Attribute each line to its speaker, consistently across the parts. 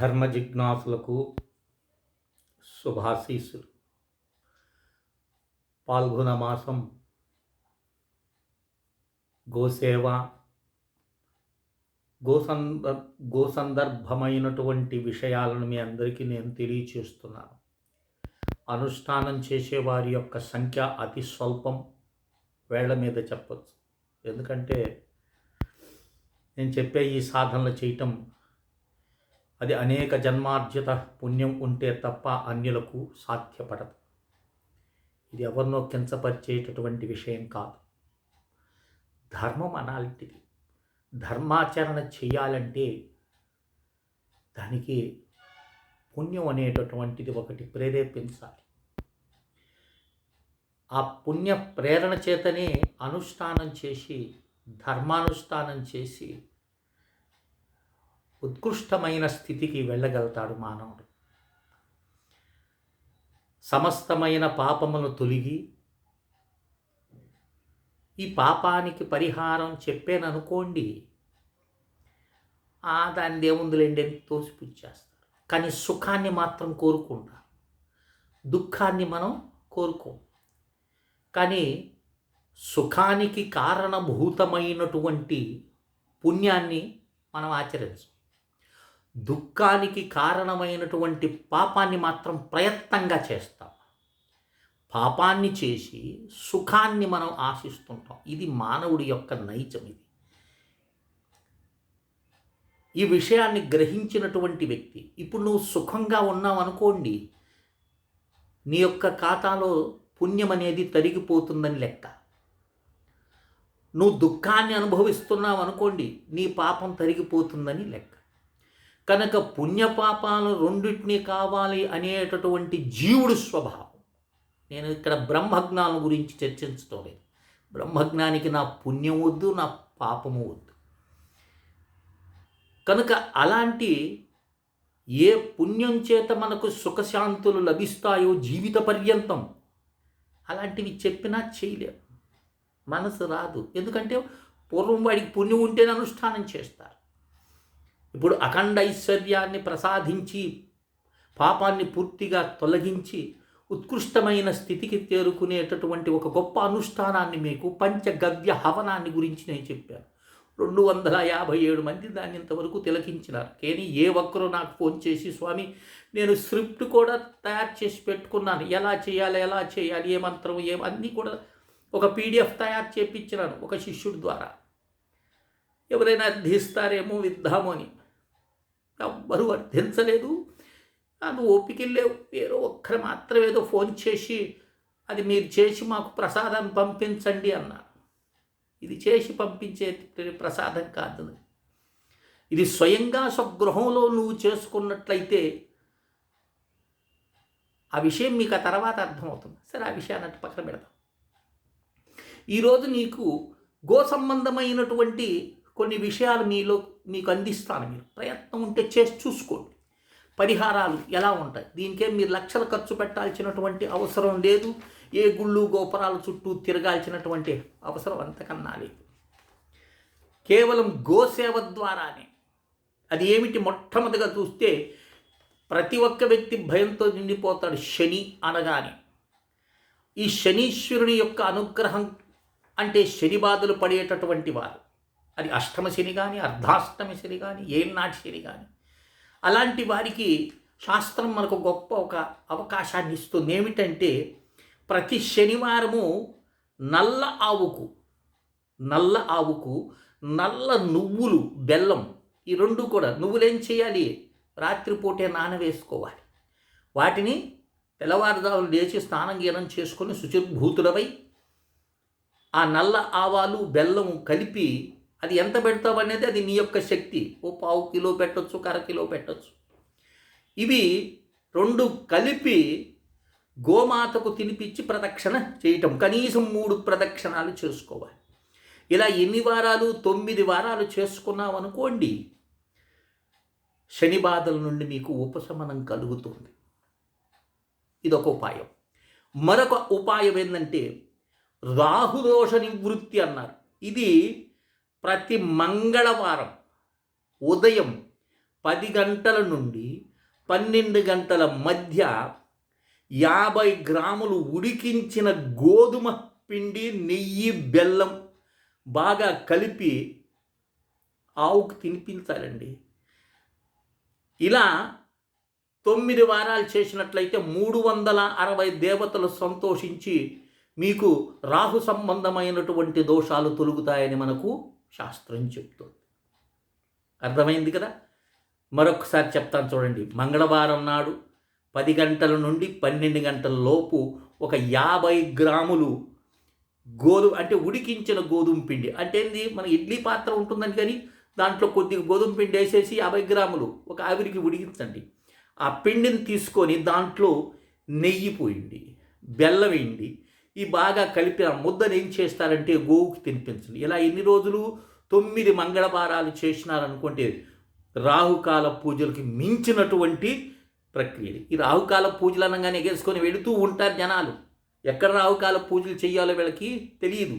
Speaker 1: ధర్మ జిజ్ఞాసులకు శుభాశీస్సులు. పాల్గొన మాసం గోసేవ గోసంద గోసందర్భమైనటువంటి విషయాలను మీ అందరికీ నేను తెలియచేస్తున్నాను. అనుష్ఠానం చేసే వారి యొక్క సంఖ్య అతి స్వల్పం వేళ్ళ మీద చెప్పచ్చు. ఎందుకంటే నేను చెప్పే ఈ సాధనలు చేయటం అది అనేక జన్మార్జిత పుణ్యం ఉంటే తప్ప అన్యులకు సాధ్యపడదు. ఇది ఎవరినో కించపరిచేటటువంటి విషయం కాదు. ధర్మం అలాంటిది ధర్మాచరణ చేయాలంటే దానికి పుణ్యం అనేటటువంటిది ఒకటి ప్రేరేపించాలి. ఆ పుణ్య ప్రేరణ చేతనే అనుష్ఠానం చేసి ధర్మానుష్ఠానం చేసి ఉత్కృష్టమైన స్థితికి వెళ్ళగలుగుతాడు మానవుడు. సమస్తమైన పాపమును తొలిగి ఈ పాపానికి పరిహారం చెప్పాననుకోండి ఆ దాని దేవుందులేండి అని తోసిపుచ్చేస్తారు. కానీ సుఖాన్ని మాత్రం కోరుకుంటారు. దుఃఖాన్ని మనం కోరుకోం. కానీ సుఖానికి కారణభూతమైనటువంటి పుణ్యాన్ని మనం ఆచరించం. దుఃఖానికి కారణమైనటువంటి పాపాన్ని మాత్రం ప్రయత్నంగా చేస్తాం. పాపాన్ని చేసి సుఖాన్ని మనం ఆశిస్తుంటాం. ఇది మానవుడి యొక్క నైజం ఇది. ఈ విషయాన్ని గ్రహించినటువంటి వ్యక్తి ఇప్పుడు నువ్వు సుఖంగా ఉన్నావు అనుకోండి నీ యొక్క ఖాతాలో పుణ్యం అనేది తరిగిపోతుందని లెక్క. నువ్వు దుఃఖాన్ని అనుభవిస్తున్నావు అనుకోండి నీ పాపం తరిగిపోతుందని లెక్క. కనుక పుణ్యపాపాలు రెండింటినీ కావాలి అనేటటువంటి జీవుడు స్వభావం. నేను ఇక్కడ బ్రహ్మజ్ఞానం గురించి చర్చించడం లేదు. బ్రహ్మజ్ఞానికి నా పుణ్యం వద్దు నా పాపము వద్దు. కనుక అలాంటి ఏ పుణ్యం చేత మనకు సుఖశాంతులు లభిస్తాయో జీవిత పర్యంతం అలాంటివి చెప్పినా చేయలేము మనసు రాదు. ఎందుకంటే పూర్వం వాడికి పుణ్యం ఉంటేనే అనుష్ఠానం చేస్తారు. ఇప్పుడు అఖండ ఐశ్వర్యాన్ని ప్రసాదించి పాపాన్ని పూర్తిగా తొలగించి ఉత్కృష్టమైన స్థితికి చేరుకునేటటువంటి ఒక గొప్ప అనుష్ఠానాన్ని మీకు పంచగవ్య హవనాన్ని గురించి నేను చెప్పాను. రెండు వందల యాభై ఏడు మంది దాన్ని ఇంతవరకు తిలకించినారు. కానీ ఏ ఒక్కరూ నాకు ఫోన్ చేసి స్వామి నేను స్క్రిప్ట్ కూడా తయారు చేసి పెట్టుకున్నాను. ఎలా చేయాలి ఎలా చేయాలి ఏ మంత్రం ఏ అన్నీ కూడా ఒక పీడిఎఫ్ తయారు చేపించినాను ఒక శిష్యుడి ద్వారా. ఎవరైనా అర్థిస్తారేమో విద్దాము అని. ఎవ్వరూ అర్థించలేదు అది ఓపిక లేవు. ఏదో ఒక్కరు మాత్రం ఏదో ఫోన్ చేసి అది మీరు చేసి మాకు ప్రసాదం పంపించండి అన్నారు. ఇది చేసి పంపించే ప్రసాదం కాదు. ఇది స్వయంగా స్వగృహంలో నువ్వు చేసుకున్నట్లయితే ఆ విషయం మీకు ఆ తర్వాత అర్థమవుతుంది. సరే ఆ విషయాన్ని అటు పక్కన పెడతాం ఈరోజు నీకు గో సంబంధమైనటువంటి కొన్ని విషయాలు మీలో మీకు అందిస్తాను మీరు. ప్రయత్నం ఉంటే చేసి చూసుకోండి. పరిహారాలు ఎలా ఉంటాయి? దీనికేం మీరు లక్షలు ఖర్చు పెట్టాల్సినటువంటి అవసరం లేదు. ఏ గుళ్ళు గోపురాల చుట్టూ తిరగాల్సినటువంటి అవసరం అంతకన్నా లేదు. కేవలం గోసేవ ద్వారానే. అది ఏమిటి? మొట్టమొదటిగా చూస్తే ప్రతి ఒక్క వ్యక్తి భయంతో నిండిపోతాడు శని అనగానే. ఈ శనీశ్వరుని యొక్క అనుగ్రహం అంటే శని బాధలు పడేటటువంటి వారు. అది అష్టమ శని కానీ అర్ధాష్టమ శని కానీ ఏనాటి శని కానీ అలాంటి వారికి శాస్త్రం మనకు గొప్ప ఒక అవకాశాన్ని ఇస్తుంది. ఏమిటంటే ప్రతి శనివారము నల్ల ఆవుకు నల్ల ఆవుకు నల్ల నువ్వులు బెల్లం ఈ రెండు కూడా నువ్వులేం చేయాలి? రాత్రిపూటే నానవేసుకోవాలి. వాటిని తెల్లవారుదాము లేచి స్నానం గీనం చేసుకొని శుచిర్భూతులవై ఆ నల్ల ఆవాలు బెల్లం కలిపి అది ఎంత పెడతావు అనేది అది నీ యొక్క శక్తి. ఓ పావు కిలో పెట్టొచ్చు కర కిలో పెట్టొచ్చు. ఇవి రెండు కలిపి గోమాతకు తినిపించి ప్రదక్షిణ చేయటం. కనీసం మూడు ప్రదక్షిణాలు చేసుకోవాలి. ఇలా ఎన్ని వారాలు? తొమ్మిది వారాలు చేసుకున్నాం అనుకోండి శని బాధల నుండి మీకు ఉపశమనం కలుగుతుంది. ఇదొక ఉపాయం. మరొక ఉపాయం ఏంటంటే రాహుదోష నివృత్తి అన్నారు. ఇది ప్రతి మంగళవారం ఉదయం పది గంటల నుండి పన్నెండు గంటల మధ్య యాభై గ్రాములు ఉడికించిన గోధుమ పిండి నెయ్యి బెల్లం బాగా కలిపి ఆవుకు తినిపించాలండి. ఇలా తొమ్మిది వారాలు చేసినట్లయితే మూడు వందల అరవై దేవతలు సంతోషించి మీకు రాహు సంబంధమైనటువంటి దోషాలు తొలుగుతాయని మనకు శాస్త్రం చెప్తుంది. అర్థమైంది కదా? మరొకసారి చెప్తాను చూడండి. మంగళవారం నాడు పది గంటల నుండి పన్నెండు గంటల లోపు ఒక యాభై గ్రాములు గోధుమ అంటే ఉడికించిన గోధుమ పిండి. అంటే ఏంది? మన ఇడ్లీ పాత్ర ఉంటుందని కానీ దాంట్లో కొద్దిగా గోధుమ పిండి వేసేసి యాభై గ్రాములు ఒక ఆవిరికి ఉడికించండి. ఆ పిండిని తీసుకొని దాంట్లో నెయ్యి పోయింది బెల్లం వేయండి ఈ బాగా కలిపి ఆ ముద్దను ఏం చేస్తారంటే గోవుకి తినిపించండి ఇలా ఎన్ని రోజులు? తొమ్మిది మంగళవారాలు చేసినారనుకుంటే రాహుకాల పూజలకి మించినటువంటి ప్రక్రియ ఈ రాహుకాల పూజలు అనగానే ఎగేసుకొని వెళుతూ ఉంటారు జనాలు. ఎక్కడ రాహుకాల పూజలు చేయాలో వీళ్ళకి తెలియదు.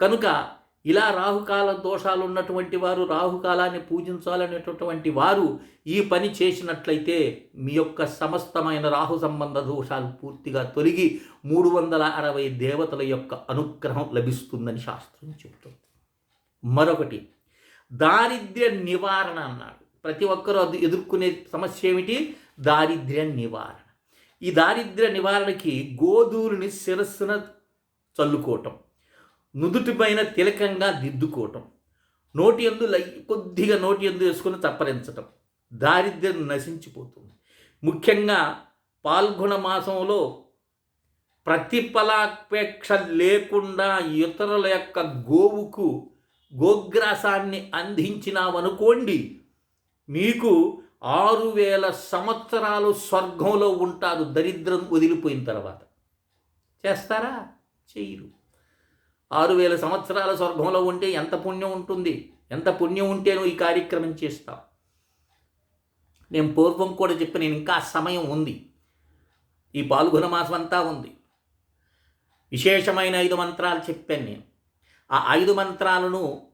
Speaker 1: కనుక ఇలా రాహుకాల దోషాలు ఉన్నటువంటి వారు రాహుకాలాన్ని పూజించాలనేటటువంటి వారు ఈ పని చేసినట్లయితే మీ యొక్క సమస్తమైన రాహు సంబంధ దోషాలు పూర్తిగా తొలగి మూడు వందల అరవై దేవతల యొక్క అనుగ్రహం లభిస్తుందని శాస్త్రం చెబుతుంది. మరొకటి దారిద్ర్య నివారణ అన్నాడు. ప్రతి ఒక్కరూ అది ఎదుర్కొనే సమస్య ఏమిటి? దారిద్ర్య నివారణ. ఈ దారిద్ర్య నివారణకి గోధూరుని శిరస్సున చల్లుకోవటం. నుదుటిపైన తిలకంగా దిద్దుకోవటం. నోటి ఎందు కొద్దిగా నోటి ఎందు వేసుకుని తప్పరించటం. దారిద్ర్యం నశించిపోతుంది. ముఖ్యంగా పాల్గొన మాసంలో ప్రతిఫలాపేక్ష లేకుండా ఇతరుల యొక్క గోవుకు గోగ్రాసాన్ని అందించినామనుకోండి మీకు ఆరు వేల సంవత్సరాలు స్వర్గంలో ఉంటారు. దరిద్రం వదిలిపోయిన తర్వాత. చేస్తారా? చేయరు. ఆరు వేల సంవత్సరాల స్వర్గంలో ఉంటే ఎంత పుణ్యం ఉంటుంది? ఎంత పుణ్యం ఉంటే నువ్వు ఈ కార్యక్రమం చేస్తావు? నేను పూర్వం కూడా చెప్పి నేను ఇంకా సమయం ఉంది. ఈ పాల్గొన మాసం అంతా ఉంది. విశేషమైన ఐదు మంత్రాలు చెప్పాను నేను. ఆ ఐదు మంత్రాలను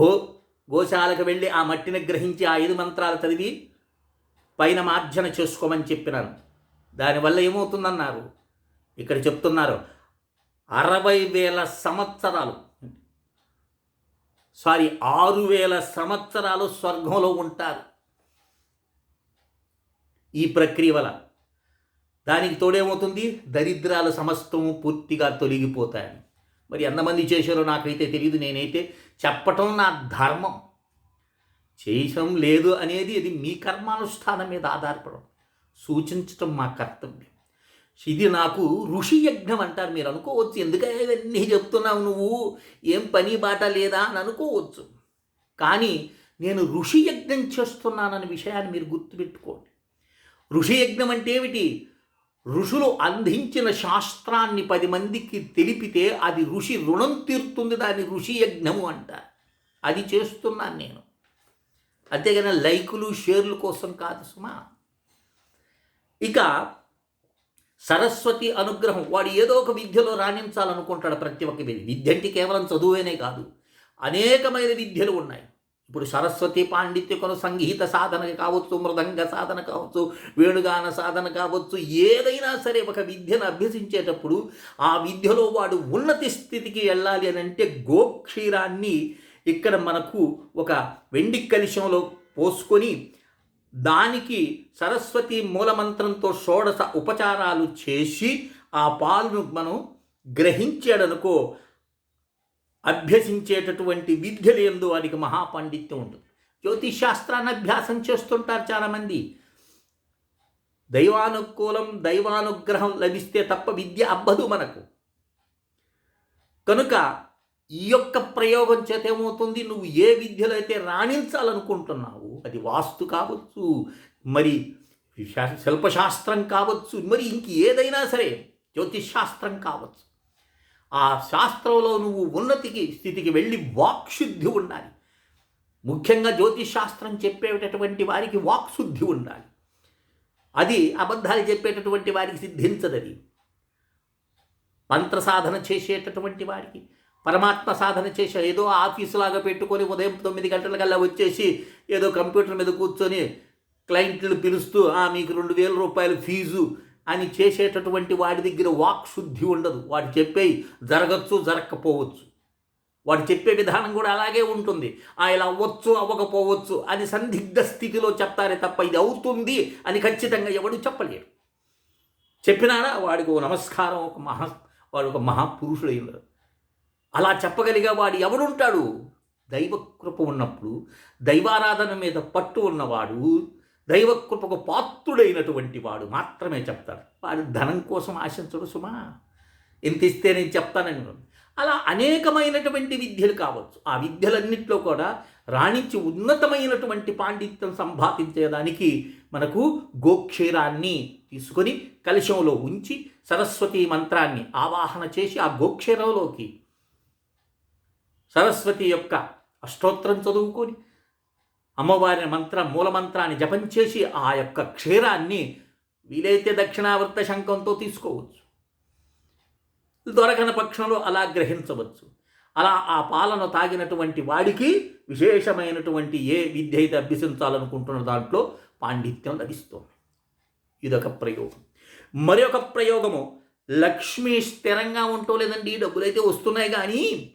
Speaker 1: గో గోశాలకు వెళ్ళి ఆ మట్టిని గ్రహించి ఆ ఐదు మంత్రాలు చదివి పైన మార్జన చేసుకోమని చెప్పినాను. దానివల్ల ఏమవుతుందన్నారు? ఇక్కడ చెప్తున్నారు అరవై వేల సంవత్సరాలు. సారీ ఆరు వేల సంవత్సరాలు స్వర్గంలో ఉంటారు. ఈ ప్రక్రియ వల్ల దానికి తోడేమవుతుంది? దరిద్రాలు సమస్తము పూర్తిగా తొలగిపోతాయని. మరి ఎంతమంది చేశారో నాకైతే తెలియదు నేనైతే చెప్పటం నా ధర్మం. చేయటం లేదు అనేది ఇది మీ కర్మానుష్ఠానం మీద ఆధారపడడం సూచించటం మా కర్తవ్యం. ఇది నాకు ఋషి యజ్ఞం అంటారు. మీరు అనుకోవచ్చు. ఎందుకంటే ఇవన్నీ చెప్తున్నావు నువ్వు? ఏం పని బాట లేదా అని అనుకోవచ్చు. కానీ నేను ఋషి యజ్ఞం చేస్తున్నానన్న విషయాన్ని మీరు గుర్తుపెట్టుకోండి. ఋషి యజ్ఞం అంటే ఏమిటి? ఋషులు అందించిన శాస్త్రాన్ని పది మందికి తెలిపితే అది ఋషి రుణం తీరుతుంది దాన్ని ఋషి యజ్ఞము అంటారు. అది చేస్తున్నాను నేను. అంతేగాని లైకులు షేర్లు కోసం కాదు సుమా. ఇక సరస్వతి అనుగ్రహం. వాడు ఏదో ఒక విద్యలో రాణించాలనుకుంటాడు ప్రతి ఒక్క విద్య. విద్య అంటే కేవలం చదువేనే కాదు. అనేకమైన విద్యలు ఉన్నాయి. ఇప్పుడు సరస్వతి పాండిత్యకును సంగీత సాధన కావచ్చు మృదంగ సాధన కావచ్చు వేణుగాన సాధన కావచ్చు ఏదైనా సరే ఒక విద్యను అభ్యసించేటప్పుడు ఆ విద్యలో వాడు ఉన్నతి స్థితికి వెళ్ళాలి అని అంటే గోక్షీరాన్ని ఇక్కడ మనకు ఒక వెండి కలిశంలో పోసుకొని దానికి సరస్వతి మూలమంత్రంతో షోడశ ఉపచారాలు చేసి ఆ పాలును మనం గ్రహించాడనుకో అభ్యసించేటటువంటి విద్యలు ఎందు వారికి మహాపాండిత్యం ఉంటుంది. జ్యోతిష్ శాస్త్రాన్ని అభ్యాసం చేస్తుంటారు చాలామంది. దైవానుకూలం దైవానుగ్రహం లభిస్తే తప్ప విద్య అబ్బదు మనకు. కనుక ఈ యొక్క ప్రయోగం చేత ఏమవుతుంది? నువ్వు ఏ విద్యలో అయితే రాణించాలనుకుంటున్నావు అది వాస్తు కావచ్చు మరి శా- శిల్పశాస్త్రం కావచ్చు మరి ఇంక ఏదైనా సరే జ్యోతిష్ శాస్త్రం కావచ్చు. ఆ శాస్త్రంలో నువ్వు ఉన్నతికి స్థితికి వెళ్ళి వాక్శుద్ధి ఉండాలి. ముఖ్యంగా జ్యోతిష్ శాస్త్రం చెప్పేటటువంటి వారికి వాక్శుద్ధి ఉండాలి. అది అబద్ధాలు చెప్పేటటువంటి వారికి సిద్ధించదది. మంత్ర సాధన చేసేటటువంటి వారికి పరమాత్మ సాధన చేసే ఏదో ఆఫీసులాగా పెట్టుకొని ఉదయం తొమ్మిది గంటలకల్లా వచ్చేసి ఏదో కంప్యూటర్ మీద కూర్చొని క్లయింట్లు పిలుస్తూ "ఆ, మీకు రెండు వేల రూపాయలు ఫీజు అని చేసేటటువంటి వాడి దగ్గర వాక్ శుద్ధి ఉండదు. వాడు చెప్పే జరగచ్చు జరగకపోవచ్చు వాడు చెప్పే విధానం కూడా అలాగే ఉంటుంది. ఆ ఇలా అవ్వచ్చు అవ్వకపోవచ్చు అని సందిగ్ధ స్థితిలో చెప్తారే తప్ప ఇది అవుతుంది అని ఖచ్చితంగా ఎవడు చెప్పలేడు. చెప్పినారా వాడికి ఓ నమస్కారం ఒక మహా వాడు ఒక మహాపురుషుడైన అలా చెప్పగలిగే వాడు ఎవడుంటాడు? దైవకృప ఉన్నప్పుడు దైవారాధన మీద పట్టు ఉన్నవాడు దైవకృపకు పాత్రుడైనటువంటి వాడు మాత్రమే చెప్తాడు. వాడు ధనం కోసం ఆశించడు సుమా. ఎంత ఇస్తే నేను చెప్తానని అలా అనేకమైనటువంటి విద్యలు కావచ్చు. ఆ విద్యలన్నింటిలో కూడా రాణించి ఉన్నతమైనటువంటి పాండిత్యం సంపాదించేదానికి మనకు గోక్షీరాన్ని తీసుకొని కలశంలో ఉంచి సరస్వతి మంత్రాన్ని ఆవాహన చేసి ఆ గోక్షీరంలోకి సరస్వతి యొక్క అష్టోత్తరం చదువుకొని అమ్మవారి మంత్రం మూలమంత్రాన్ని జపం చేసి ఆ యొక్క క్షీరాన్ని వీలైతే దక్షిణావర్త శంఖంతో తీసుకోవచ్చు. దొరకని పక్షంలో అలా గ్రహించవచ్చు. అలా ఆ పాలను తాగినటువంటి వాడికి విశేషమైనటువంటి ఏ విద్య అయితే అభ్యసించాలనుకుంటున్న దాంట్లో పాండిత్యం లభిస్తుంది. ఇదొక ప్రయోగం. మరొక ప్రయోగము లక్ష్మి స్థిరంగా ఉండటం లేదండి డబ్బులైతే వస్తున్నాయి కానీ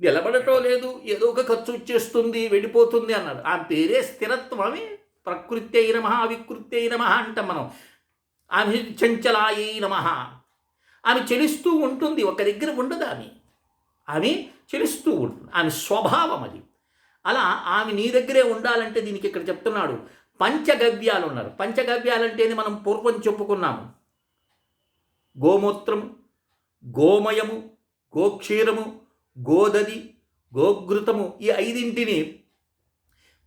Speaker 1: నిలబడటం లేదు ఏదో ఒక ఖర్చు వచ్చేస్తుంది వెళ్ళిపోతుంది అన్నారు ఆ పేరే స్థిరత్వమే. ప్రకృతి అయిన మహా వికృతి అయిన మహా అంటాం మనం. ఆమె చంచలాయి నమ. ఆమె చెలిస్తూ ఉంటుంది. ఒక దగ్గర ఉండదు ఆమె. ఆమె చెలిస్తూ ఉంటుంది. ఆమె స్వభావం అది. అలా ఆమె నీ దగ్గరే ఉండాలంటే దీనికి ఇక్కడ చెప్తున్నాడు. పంచగవ్యాలు ఉన్నారు. పంచగవ్యాలంటేనే మనం పూర్వం చెప్పుకున్నాము. గోమూత్రము గోమయము గోక్షీరము గోదది గోఘృతము ఈ ఐదింటిని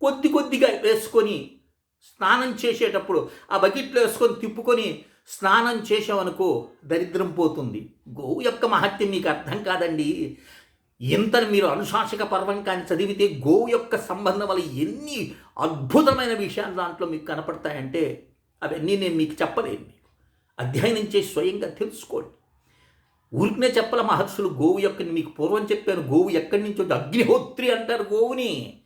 Speaker 1: కొద్ది కొద్దిగా వేసుకొని స్నానం చేసేటప్పుడు ఆ బకెట్లో వేసుకొని తిప్పుకొని స్నానం చేసామనుకో దరిద్రం పోతుంది. గోవు యొక్క మహత్యం మీకు అర్థం కాదండి. ఇంత మీరు అనుశాసక పర్వం కానీ చదివితే గోవు యొక్క సంబంధం వల్ల ఎన్ని అద్భుతమైన విషయాలు దాంట్లో మీకు కనపడతాయంటే అవన్నీ నేను మీకు చెప్పలేను. మీకు అధ్యయనం చేసి స్వయంగా తెలుసుకోండి. ఊరికనే చెప్పల మహర్షులు గోవు యొక్క మీకు పూర్వం చెప్పాను గోవు ఎక్కడి నుంచి వచ్చి అగ్నిహోత్రి అంటారు గోవుని.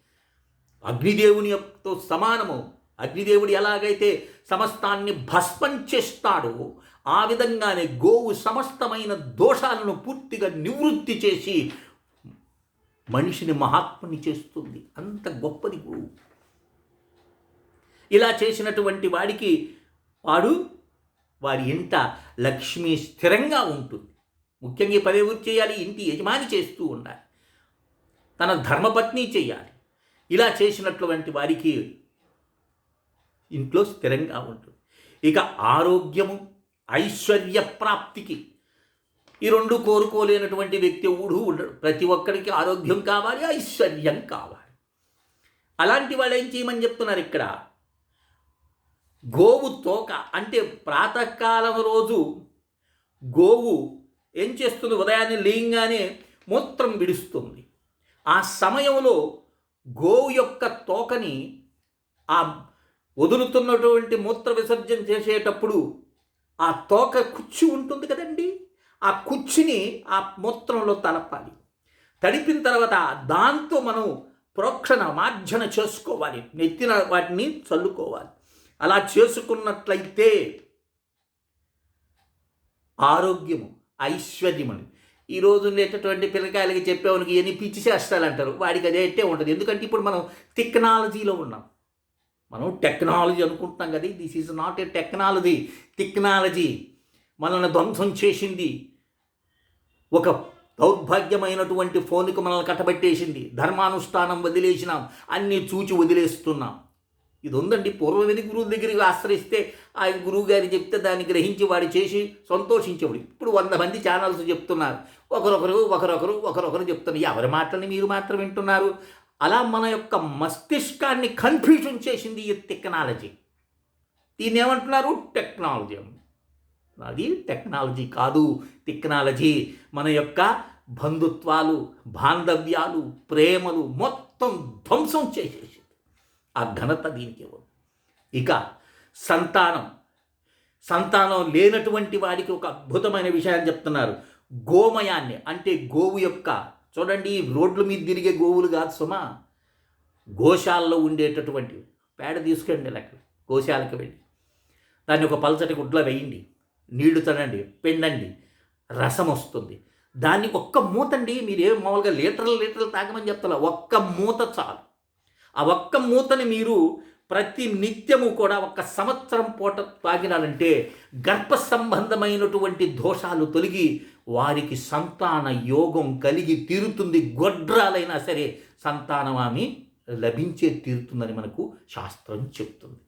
Speaker 1: అగ్నిదేవుని యొక్కతో సమానము. అగ్నిదేవుడు ఎలాగైతే సమస్తాన్ని భస్మం చేస్తాడో ఆ విధంగానే గోవు సమస్తమైన దోషాలను పూర్తిగా నివృత్తి చేసి మనిషిని మహాత్ముని చేస్తుంది. అంత గొప్పది గోవు. ఇలా చేసినటువంటి వాడికి వాడు వారి ఇంట లక్ష్మి స్థిరంగా ఉంటుంది. ముఖ్యంగా ఈ పదే చేయాలి ఇంటి యజమాని చేస్తూ ఉండాలి. తన ధర్మపత్ని చేయాలి. ఇలా చేసినటువంటి వారికి ఇంట్లో స్థిరంగా ఉంటుంది. ఇక ఆరోగ్యము ఐశ్వర్య ప్రాప్తికి ఈ రెండు కోరుకోలేనటువంటి వ్యక్తి ఊడు ఉండడు. ప్రతి ఒక్కరికి ఆరోగ్యం కావాలి ఐశ్వర్యం కావాలి. అలాంటి వాళ్ళు ఏం చేయమని చెప్తున్నారు ఇక్కడ? గోవు తోక అంటే ప్రాతకాలం రోజు గోవు ఏం చేస్తుంది? ఉదయాన్నే లేయంగానే మూత్రం విడుస్తుంది. ఆ సమయంలో గోవు యొక్క తోకని ఆ వదులుతున్నటువంటి మూత్ర విసర్జన చేసేటప్పుడు ఆ తోక కుచ్చి ఉంటుంది కదండి? ఆ కుచ్చిని ఆ మూత్రంలో తలపాలి. తడిపిన తర్వాత దాంతో మనం ప్రోక్షణ మార్జన చేసుకోవాలి. నెత్తిన వాటిని చల్లుకోవాలి. అలా చేసుకున్నట్లయితే ఆరోగ్యము ఐశ్వర్యమని ఈ రోజు ఉండేటటువంటి పిల్లకాయలకి చెప్పేవానికి ఎన్ని పిచ్చి చేస్తాలు అంటారు? వాడికి అదే ఎట్టే ఉంటుంది. ఎందుకంటే ఇప్పుడు మనం టెక్నాలజీలో ఉన్నాం. మనం టెక్నాలజీ అనుకుంటున్నాం కదా. This is not a technology technology మనల్ని ధ్వంసం చేసింది. ఒక దౌర్భాగ్యమైనటువంటి ఫోన్కి మనల్ని కట్టబెట్టేసింది. ధర్మానుష్ఠానం వదిలేసినాం. అన్నీ చూచి వదిలేస్తున్నాం. ఇది ఉందండి పూర్వమేది గురువు దగ్గరికి ఆశ్రయిస్తే ఆ గురువు గారి చెప్తే దాన్ని గ్రహించి వాడు చేసి సంతోషించేవాడు. ఇప్పుడు వంద మంది ఛానల్స్ చెప్తున్నారు. ఒకరొకరు ఒకరొకరు ఒకరొకరు చెప్తున్నారు. ఎవరి మాటలని మీరు మాత్రం వింటున్నారు? అలా మన యొక్క మస్తిష్కాన్ని కన్ఫ్యూజన్ చేసింది ఈ టెక్నాలజీ. దీన్ని ఏమంటున్నారు? టెక్నాలజీ అది టెక్నాలజీ కాదు. టెక్నాలజీ మన యొక్క బంధుత్వాలు బాంధవ్యాలు ప్రేమలు మొత్తం ధ్వంసం చేసేసి ఆ ఘనత దీనికి ఇవ్వదు. ఇక సంతానం. సంతానం లేనటువంటి వాడికి ఒక అద్భుతమైన విషయాన్ని చెప్తున్నారు. గోమయాన్ని అంటే గోవు యొక్క చూడండి రోడ్ల మీద తిరిగే గోవులు కాదు సుమా. గోశాలలో ఉండేటటువంటి పేడ తీసుకెళ్ళండి లెక్క గోశాలకు వెళ్ళి. దాన్ని ఒక పలచటి గుడ్లో వేయండి నీళ్ళు తనండి పిండండి రసం వస్తుంది. దాన్ని ఒక్క మూతండి మీరు ఏం మామూలుగా లీటర్లు లీటర్లు తాగమని చెప్తారా ఒక్క మూత చాలు. ఆ ఒక్క మూతని మీరు ప్రతి నిత్యము కూడా ఒక సంవత్సరం పూట తాగినాలంటే గర్భ సంబంధమైనటువంటి దోషాలు తొలగి వారికి సంతాన యోగం కలిగి తీరుతుంది. గొడ్రాలైనా సరే సంతానం ఆమె లభించే తీరుతుందని మనకు శాస్త్రం చెప్తుంది.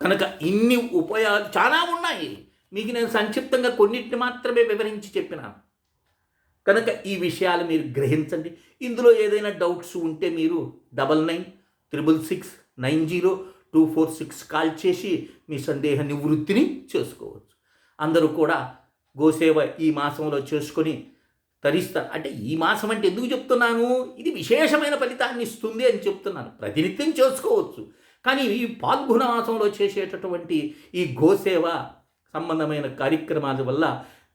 Speaker 1: కనుక ఇన్ని ఉపయోగాలు చాలా ఉన్నాయి. మీకు నేను సంక్షిప్తంగా కొన్నిటిని మాత్రమే వివరించి చెప్పినాను. కనుక ఈ విషయాలు మీరు గ్రహించండి. ఇందులో ఏదైనా డౌట్స్ ఉంటే మీరు double nine triple six nine zero two four six call చేసి మీ సందేహ నివృత్తిని చేసుకోవచ్చు. అందరూ కూడా గోసేవ ఈ మాసంలో చేసుకొని తరిస్తారు అంటే ఈ మాసం అంటే ఎందుకు చెప్తున్నాను? ఇది విశేషమైన ఫలితాన్ని ఇస్తుంది అని చెప్తున్నాను ప్రతినిత్యం చేసుకోవచ్చు. కానీ ఈ పాల్గొన మాసంలో చేసేటటువంటి ఈ గోసేవ సంబంధమైన కార్యక్రమాల వల్ల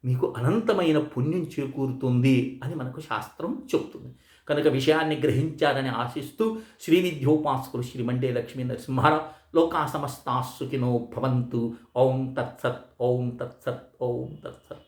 Speaker 1: మీకు అనంతమైన పుణ్యం చేకూరుతుంది అని మనకు శాస్త్రం చెబుతుంది. కనుక విషయాన్ని గ్రహించారని ఆశిస్తూ శ్రీ విద్యోపాసకులు శ్రీమండే లక్ష్మీ నరసింహారావు లోకా సమస్తా భవంతు. ఓం తత్సత్ ఓం తత్సత్ ఓం తత్సత్.